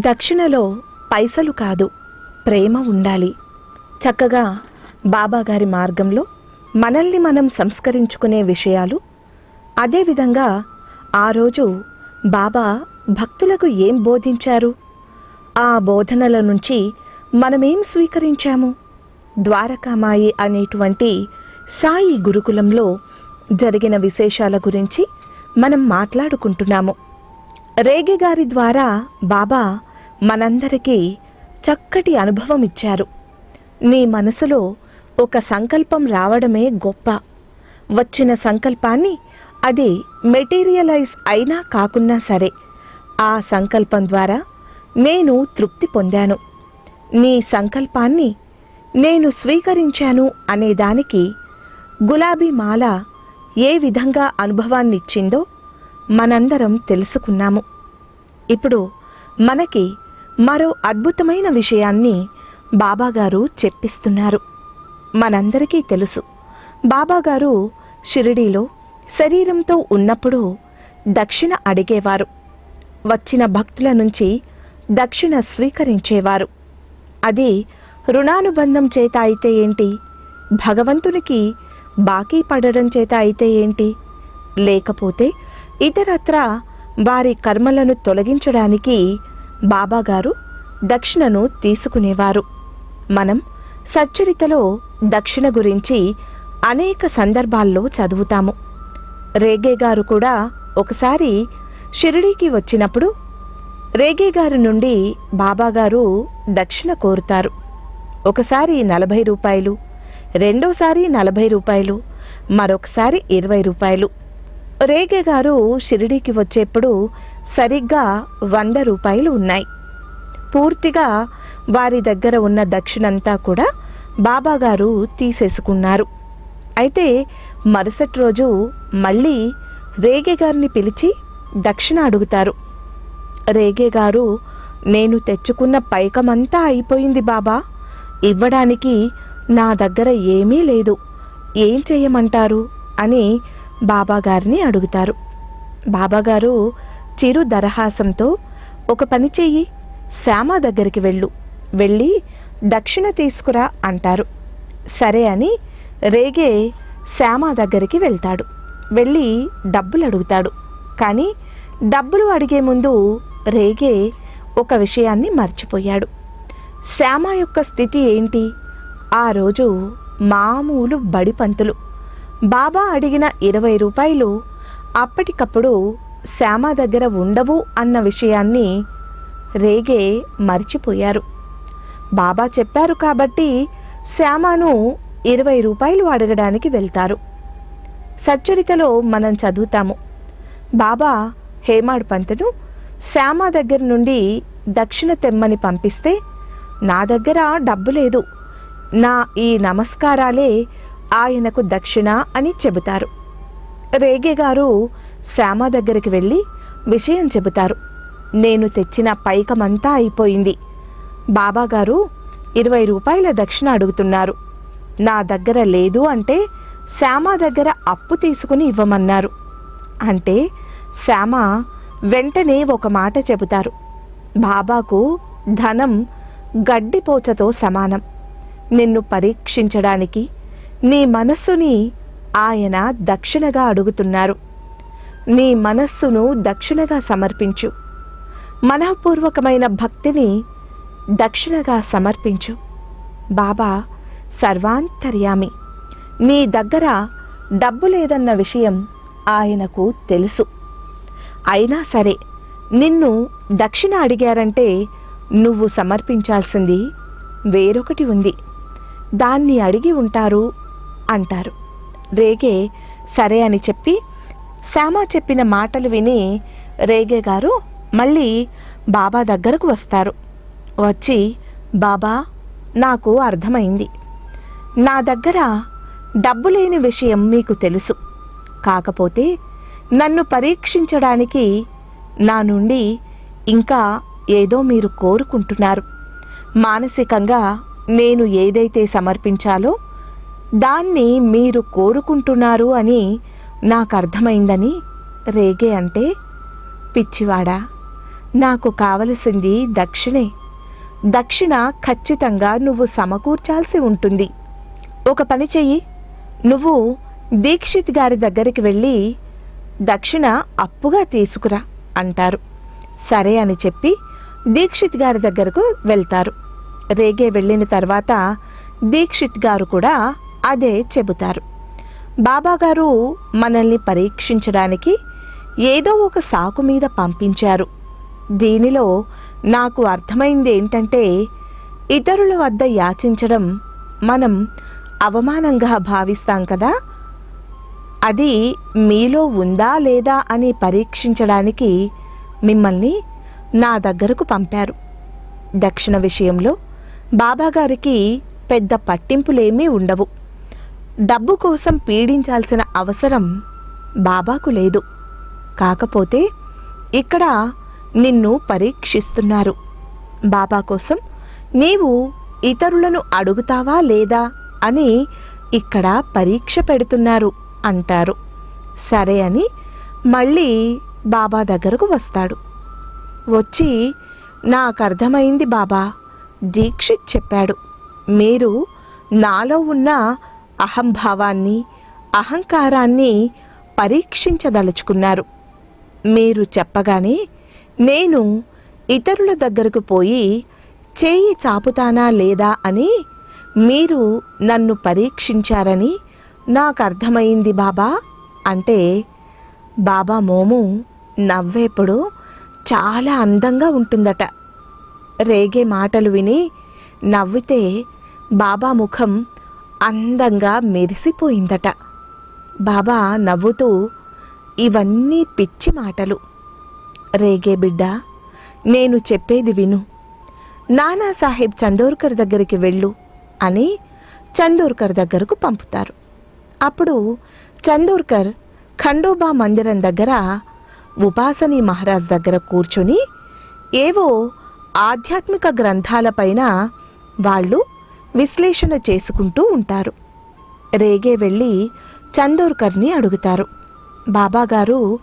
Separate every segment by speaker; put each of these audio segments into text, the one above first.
Speaker 1: దక్షిణలో పైసలు కాదు ప్రేమ ఉండాలి. చక్కగా బాబాగారి మార్గంలో మనల్ని మనం సంస్కరించుకునే విషయాలు అదేవిధంగా ఆ రోజు బాబా భక్తులకు ఏం బోధించారు? ఆ బోధనల నుంచి మనమేం స్వీకరించాము? ద్వారకామాయి అనేటువంటి సాయి గురుకులంలో జరిగిన విశేషాల గురించి మనం మాట్లాడుకుంటున్నాము. రేగి గారి ద్వారా బాబా మనందరికీ చక్కటి అనుభవం ఇచ్చారు. నీ మనసులో ఒక సంకల్పం రావడమే గొప్ప. వచ్చిన సంకల్పాన్ని అది మెటీరియలైజ్ అయినా కాకున్నా సరే ఆ సంకల్పం ద్వారా నేను తృప్తి పొందాను. నీ సంకల్పాన్ని నేను స్వీకరించాను అనేదానికి గులాబీ మాల ఏ విధంగా అనుభవాన్నిచ్చిందో మనందరం తెలుసుకున్నాము. ఇప్పుడు మనకి మరో అద్భుతమైన విషయాన్ని బాబాగారు చెప్పిస్తున్నారు. మనందరికీ తెలుసు. బాబాగారు షిరిడీలో శరీరంతో ఉన్నప్పుడు దక్షిణ అడిగేవారు. వచ్చిన భక్తుల నుంచి దక్షిణ స్వీకరించేవారు. అది రుణానుబంధం చేత అయితే ఏంటి? భగవంతునికి బాకీ పడడం చేత అయితే ఏంటి? లేకపోతే ఇతరత్ర వారి కర్మలను తొలగించడానికి బాబాగారు దక్షిణను తీసుకునేవారు. మనం సచ్చరితలో దక్షిణ గురించి అనేక సందర్భాల్లో చదువుతాము. రేగే గారు కూడా ఒకసారి షిరిడీకి వచ్చినప్పుడు రేగే గారి నుండి బాబాగారు దక్షిణ కోరుతారు. ఒకసారి నలభై రూపాయలు రెండోసారి నలభై రూపాయలు మరొకసారి ఇరవై రూపాయలు. రేగే గారు షిరిడీకి వచ్చేప్పుడు సరిగ్గా వంద రూపాయలు ఉన్నాయి. పూర్తిగా వారి దగ్గర ఉన్న దక్షిణంతా కూడా బాబాగారు తీసేసుకున్నారు. అయితే మరుసటి రోజు మళ్ళీ రేగే గారిని పిలిచి దక్షిణ అడుగుతారు. రేగే గారు నేను తెచ్చుకున్న పైకమంతా అయిపోయింది బాబా. ఇవ్వడానికి నా దగ్గర ఏమీ లేదు. ఏం చేయమంటారు? అని బాబాగారిని అడుగుతారు. బాబాగారు చిరు దరహాసంతో ఒక పని చెయ్యి శ్యామ దగ్గరికి వెళ్ళు వెళ్ళి దక్షిణ తీసుకురా అంటారు. సరే అని రేగే శ్యామ దగ్గరికి వెళ్తాడు. వెళ్ళి డబ్బులు అడుగుతాడు కానీ డబ్బులు అడిగే ముందు రేగే ఒక విషయాన్ని మర్చిపోయాడు. శ్యామ యొక్క స్థితి ఏంటి? ఆ రోజు మామూలు బడిపంతులు బాబా అడిగిన ఇరవై రూపాయలు అప్పటికప్పుడు శ్యామ దగ్గర ఉండవు అన్న విషయాన్ని రేగే మర్చిపోయారు. బాబా చెప్పారు కాబట్టి శ్యామను ఇరవై రూపాయలు అడగడానికి వెళ్తారు. సచ్చరితలో మనం చదువుతాము. బాబా హేమాడ్ పంతును శ్యామ దగ్గర నుండి దక్షిణ తెమ్మని పంపిస్తే నా దగ్గర డబ్బు లేదు. నా ఈ నమస్కారాలే ఆయనకు దక్షిణ అని చెబుతారు. రేగే గారు శ్యామ దగ్గరికి వెళ్ళి విషయం చెబుతారు. నేను తెచ్చిన పైకమంతా అయిపోయింది. బాబాగారు ఇరవై రూపాయల దక్షిణ అడుగుతున్నారు. నా దగ్గర లేదు అంటే శ్యామ దగ్గర అప్పు తీసుకుని ఇవ్వమన్నారు. అంటే శ్యామ వెంటనే ఒక మాట చెబుతారు. బాబాకు ధనం గడ్డిపోచతో సమానం. నిన్ను పరీక్షించడానికి నీ మనస్సుని ఆయన దక్షిణగా అడుగుతున్నారు. నీ మనస్సును దక్షిణగా సమర్పించు. మనఃపూర్వకమైన భక్తిని దక్షిణగా సమర్పించు. బాబా సర్వాంతర్యామి. నీ దగ్గర డబ్బు లేదన్న విషయం ఆయనకు తెలుసు. అయినా సరే నిన్ను దక్షిణ అడిగారంటే నువ్వు సమర్పించాల్సింది వేరొకటి ఉంది. దాన్ని అడిగి ఉంటారు అంటారు. రేగే సరే అని చెప్పి శ్యామ చెప్పిన మాటలు విని రేగే గారు మళ్ళీ బాబా దగ్గరకు వస్తారు. వచ్చి బాబా నాకు అర్థమైంది. నా దగ్గర డబ్బు లేని విషయం మీకు తెలుసు. కాకపోతే నన్ను పరీక్షించడానికి నా నుండి ఇంకా ఏదో మీరు కోరుకుంటున్నారు. మానసికంగా నేను ఏదైతే సమర్పించాలో దాన్ని మీరు కోరుకుంటున్నారు అని నాకు అర్థమైందని రేగే అంటే పిచ్చివాడా నాకు కావలసింది దక్షిణే. దక్షిణ ఖచ్చితంగా నువ్వు సమకూర్చాల్సి ఉంటుంది. ఒక పని చెయ్యి. నువ్వు దీక్షిత్ గారి దగ్గరికి వెళ్ళి దక్షిణ అప్పుగా తీసుకురా అంటారు. సరే అని చెప్పి దీక్షిత్ గారి దగ్గరకు వెళ్తారు. రేగే వెళ్ళిన తర్వాత దీక్షిత్ గారు కూడా అదే చెబుతారు. బాబాగారు మనల్ని పరీక్షించడానికి ఏదో ఒక సాకు మీద పంపించారు. దీనిలో నాకు అర్థమైంది ఏంటంటే ఇతరుల వద్ద యాచించడం మనం అవమానంగా భావిస్తాం కదా? అది మీలో ఉందా లేదా అని పరీక్షించడానికి మిమ్మల్ని నా దగ్గరకు పంపారు. దక్షిణ విషయంలో బాబాగారికి పెద్ద పట్టింపులేమీ ఉండవు. డబ్బు కోసం పీడించాల్సిన అవసరం బాబాకు లేదు. కాకపోతే ఇక్కడ నిన్ను పరీక్షిస్తున్నారు. బాబా కోసం నీవు ఇతరులను అడుగుతావా లేదా అని ఇక్కడ పరీక్ష పెడుతున్నారు అంటారు. సరే అని మళ్ళీ బాబా దగ్గరకు వస్తాడు. వచ్చి నాకు అర్థమైంది బాబా దీక్షిత్ చెప్పాడు. మీరు నాలో ఉన్న అహంభావాన్ని అహంకారాన్ని పరీక్షించదలుచుకున్నారు. మీరు చెప్పగానే నేను ఇతరుల దగ్గరకు పోయి చేయి చాపుతానా లేదా అని మీరు నన్ను పరీక్షించారని నాకు అర్థమైంది బాబా అంటే బాబా మోము నవ్వేప్పుడు చాలా అందంగా ఉంటుందట. రేగే మాటలు విని నవ్వితే బాబా ముఖం అందంగా మెరిసిపోయిందట. బాబా నవ్వుతూ ఇవన్నీ పిచ్చి మాటలు. రేగే బిడ్డ నేను చెప్పేది విను. నానాసాహెబ్ చందోర్కర్ దగ్గరికి వెళ్ళు అని చందోర్కర్ దగ్గరకు పంపుతారు. అప్పుడు చందోర్కర్ ఖండోబా మందిరం దగ్గర ఉపాసని మహారాజ్ దగ్గర కూర్చొని ఏవో ఆధ్యాత్మిక గ్రంథాలపైన వాళ్ళు విశ్లేషణ చేసుకుంటూ ఉంటారు. రేగే వెళ్ళి చందోర్కర్ని అడుగుతారు. బాబాగారు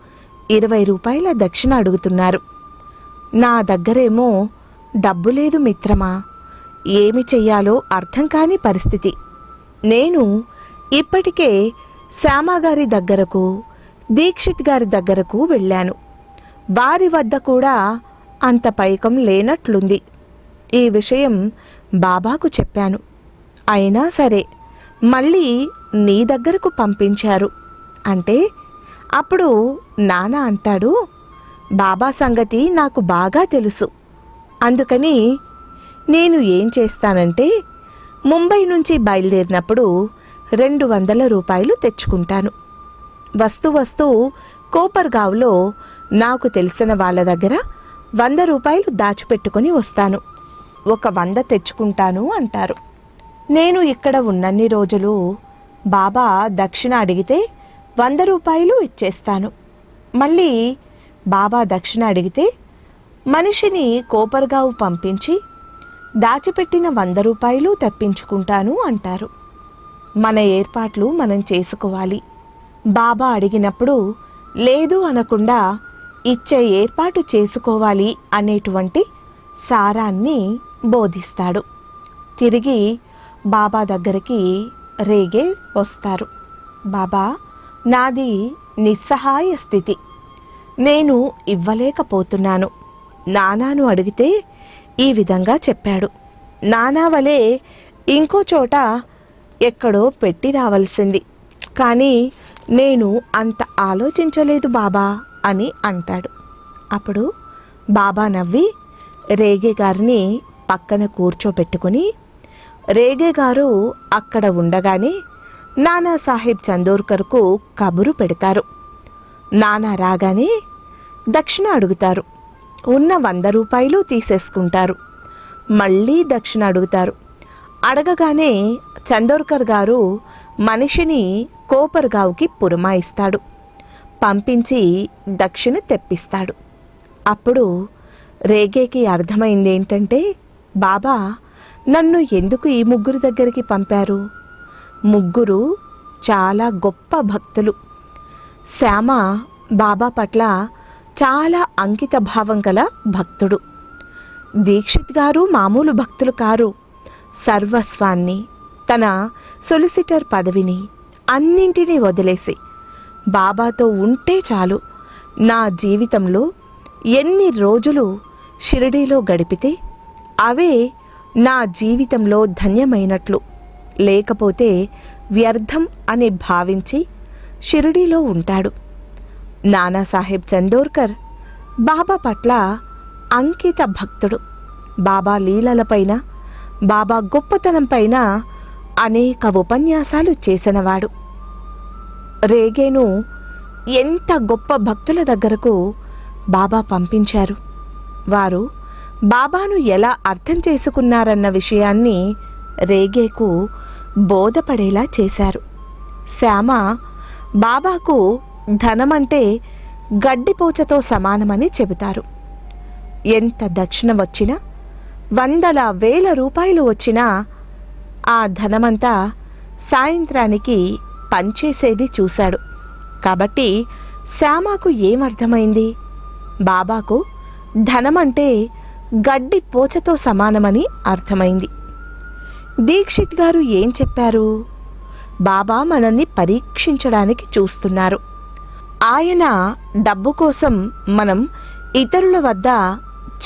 Speaker 1: ఇరవై రూపాయల దక్షిణ అడుగుతున్నారు. నా దగ్గరేమో డబ్బు లేదు మిత్రమా ఏమి చెయ్యాలో అర్థం కాని పరిస్థితి. నేను ఇప్పటికే శ్యామగారి దగ్గరకు దీక్షిత్ గారి దగ్గరకు వెళ్ళాను. వారి వద్ద కూడా అంత పైకం లేనట్లుంది. ఈ విషయం బాబాకు చెప్పాను. అయినా సరే మళ్ళీ నీ దగ్గరకు పంపించారు. అంటే అప్పుడు నాన్న అంటాడు బాబా సంగతి నాకు బాగా తెలుసు. అందుకని నేను ఏం చేస్తానంటే ముంబై నుంచి బయలుదేరినప్పుడు రెండు వందల రూపాయలు తెచ్చుకుంటాను. వస్తూ వస్తూ కోపర్గావ్లో నాకు తెలిసిన వాళ్ళ దగ్గర వంద రూపాయలు దాచిపెట్టుకొని వస్తాను. ఒక వంద తెచ్చుకుంటాను అంటారు. నేను ఇక్కడ ఉన్నన్ని రోజులు బాబా దక్షిణ అడిగితే వంద రూపాయలు ఇచ్చేస్తాను. మళ్ళీ బాబా దక్షిణ అడిగితే మనిషిని కోపర్గావు పంపించి దాచిపెట్టిన వంద రూపాయలు తెప్పించుకుంటాను అంటారు. మన ఏర్పాట్లు మనం చేసుకోవాలి. బాబా అడిగినప్పుడు లేదు అనకుండా ఇచ్చే ఏర్పాటు చేసుకోవాలి అనేటువంటి సారాన్ని బోధిస్తాడు. తిరిగి బాబా దగ్గరికి రేగే వస్తారు. బాబా నాది నిస్సహాయ స్థితి. నేను ఇవ్వలేకపోతున్నాను. నానాను అడిగితే ఈ విధంగా చెప్పాడు. నానా వలె ఇంకో చోట ఎక్కడో పెట్టి రావాల్సింది. కానీ నేను అంత ఆలోచించలేదు బాబా అని అంటాడు. అప్పుడు బాబా నవ్వి రేగే గారిని పక్కన కూర్చోబెట్టుకుని రేగే గారు అక్కడ ఉండగానే నానాసాహెబ్ చందోర్కర్కు కబురు పెడతారు. నానా రాగానే దక్షిణ అడుగుతారు. ఉన్న వంద రూపాయలు తీసేసుకుంటారు. మళ్ళీ దక్షిణ అడుగుతారు. అడగగానే చందోర్కర్ గారు మనిషిని కోపర్గావ్కి పురమాయిస్తాడు. పంపించి దక్షిణ తెప్పిస్తాడు. అప్పుడు రేగేకి అర్థమైంది ఏంటంటే బాబా నన్ను ఎందుకు ఈ ముగ్గురు దగ్గరికి పంపారు? ముగ్గురు చాలా గొప్ప భక్తులు. శ్యామ బాబా పట్ల చాలా అంకిత భావం గల భక్తుడు. దీక్షిత్ గారు మామూలు భక్తులు కారు. సర్వస్వాన్ని తన సొలిసిటర్ పదవిని అన్నింటినీ వదిలేసి బాబాతో ఉంటే చాలు. నా జీవితంలో ఎన్ని రోజులు షిరిడీలో గడిపితే అవే నా జీవితంలో ధన్యమైనట్లు. లేకపోతే వ్యర్థం అని భావించి షిరిడీలో ఉంటాడు. నానాసాహెబ్ చందోర్కర్ బాబా పట్ల అంకిత భక్తుడు. బాబా లీలలపైన బాబా గొప్పతనంపైన అనేక ఉపన్యాసాలు చేసినవాడు. రేగేను ఎంత గొప్ప భక్తుల దగ్గరకు బాబా పంపించారు. వారు బాబాను ఎలా అర్థం చేసుకున్నారన్న విషయాన్ని రేగేకు బోధపడేలా చేశారు. శ్యామ బాబాకు ధనమంటే గడ్డిపోచతో సమానమని చెబుతారు. ఎంత దక్షిణ వచ్చినా వందల వేల రూపాయలు వచ్చినా ఆ ధనమంతా సాయంత్రానికి పనిచేసేది చూశాడు. కాబట్టి శ్యామకు ఏమర్థమైంది? బాబాకు ధనమంటే గడ్డి పోచతో సమానమని అర్థమైంది. దీక్షిత్ గారు ఏం చెప్పారు? బాబా మనల్ని పరీక్షించడానికి చూస్తున్నారు. ఆయన డబ్బు కోసం మనం ఇతరుల వద్ద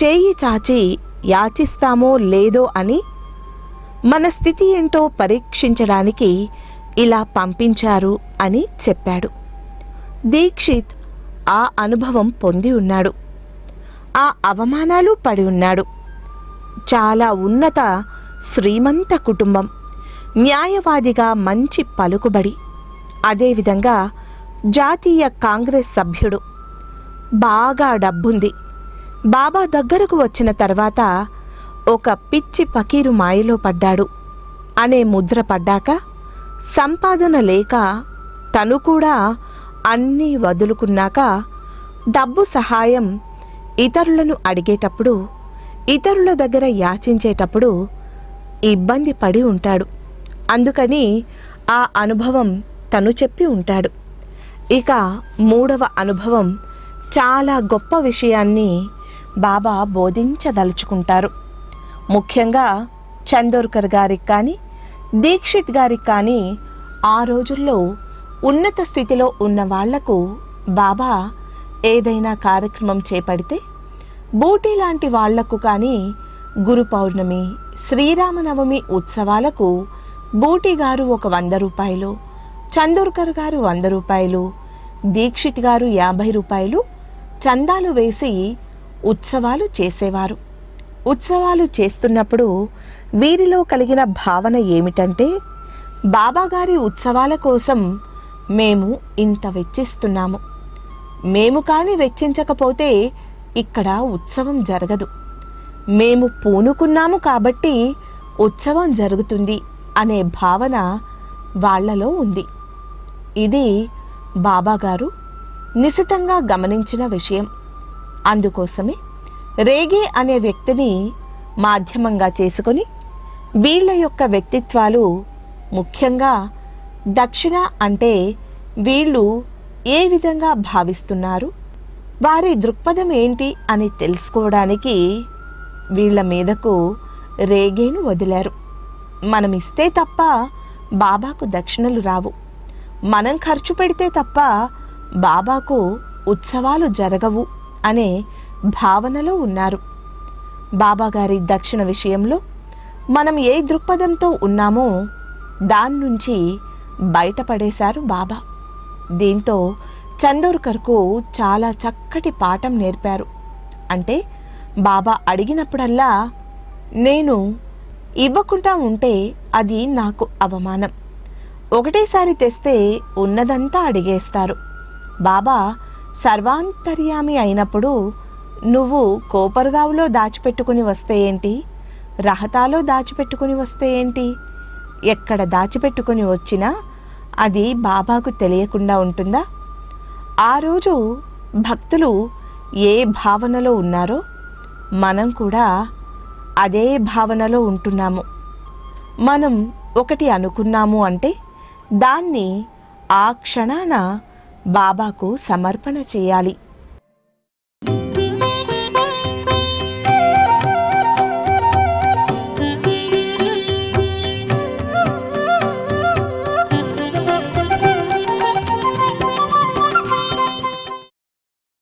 Speaker 1: చేయి చాచి యాచిస్తామో లేదో అని మన స్థితి ఏంటో పరీక్షించడానికి ఇలా పంపించారు అని చెప్పాడు. దీక్షిత్ ఆ అనుభవం పొంది ఉన్నాడు. ఆ అవమానాలు పడి ఉన్నాడు. చాలా ఉన్నత శ్రీమంత కుటుంబం. న్యాయవాదిగా మంచి పలుకుబడి. అదేవిధంగా జాతీయ కాంగ్రెస్ సభ్యుడు. బాగా డబ్బుంది. బాబా దగ్గరకు వచ్చిన తర్వాత ఒక పిచ్చి పకీరు మాయలో పడ్డాడు. అనే ముద్ర పడ్డాక సంపాదన లేక తను కూడా అన్నీ వదులుకున్నాక డబ్బు సహాయం ఇతరులను అడిగేటప్పుడు ఇతరుల దగ్గర యాచించేటప్పుడు ఇబ్బంది పడి ఉంటాడు. అందుకని ఆ అనుభవం తను చెప్పి ఉంటాడు. ఇక మూడవ అనుభవం చాలా గొప్ప విషయాన్ని బాబా బోధించదలుచుకుంటారు. ముఖ్యంగా చందోర్కర్ గారికి కానీ దీక్షిత్ గారికి కానీ ఆ రోజుల్లో ఉన్నత స్థితిలో ఉన్న వాళ్ళకు బాబా ఏదైనా కార్యక్రమం చేపడితే బూటీ లాంటి వాళ్ళకు కానీ గురు పౌర్ణమి శ్రీరామనవమి ఉత్సవాలకు బూటీ గారు ఒక వంద రూపాయలు చందోర్కర్ గారు వంద రూపాయలు దీక్షిత్ గారు యాభై రూపాయలు చందాలు వేసి ఉత్సవాలు చేసేవారు. ఉత్సవాలు చేస్తున్నప్పుడు వీరిలో కలిగిన భావన ఏమిటంటే బాబాగారి ఉత్సవాల కోసం మేము ఇంత వెచ్చిస్తున్నాము. మేము కానీ వెచ్చించకపోతే ఇక్కడ ఉత్సవం జరగదు. మేము పూనుకున్నాము కాబట్టి ఉత్సవం జరుగుతుంది అనే భావన వాళ్ళలో ఉంది. ఇది బాబాగారు నిశితంగా గమనించిన విషయం. అందుకోసమే రేగే అనే వ్యక్తిని మాధ్యమంగా చేసుకొని వీళ్ళ యొక్క వ్యక్తిత్వాలు ముఖ్యంగా దక్షిణ అంటే వీళ్ళు ఏ విధంగా భావిస్తున్నారు? వారి దృక్పథం ఏంటి అని తెలుసుకోవడానికి వీళ్ళ మీదకు రేగేను వదిలారు. మనం ఇస్తే తప్ప బాబాకు దక్షిణలు రావు. మనం ఖర్చు పెడితే తప్ప బాబాకు ఉత్సవాలు జరగవు అనే భావనలో ఉన్నారు. బాబాగారి దక్షిణ విషయంలో మనం ఏ దృక్పథంతో ఉన్నామో దాని నుంచి బయటపడేశారు బాబా. దీంతో చందోర్కర్కు చాలా చక్కటి పాఠం నేర్పారు. అంటే బాబా అడిగినప్పుడల్లా నేను ఇవ్వకుండా ఉంటే అది నాకు అవమానం. ఒకటేసారి తెస్తే ఉన్నదంతా అడిగేస్తారు. బాబా సర్వాంతర్యామి అయినప్పుడు నువ్వు కోపర్గావులో దాచిపెట్టుకుని వస్తే ఏంటి? రహతాలో దాచిపెట్టుకుని వస్తే ఏంటి? ఎక్కడ దాచిపెట్టుకుని వచ్చినా అది బాబాకు తెలియకుండా ఉంటుందా? ఆ రోజు భక్తులు ఏ భావనలో ఉన్నారో మనం కూడా అదే భావనలో ఉంటున్నాము. మనం ఒకటి అనుకున్నాము అంటే దాన్ని ఆ క్షణాన బాబాకు సమర్పణ చేయాలి.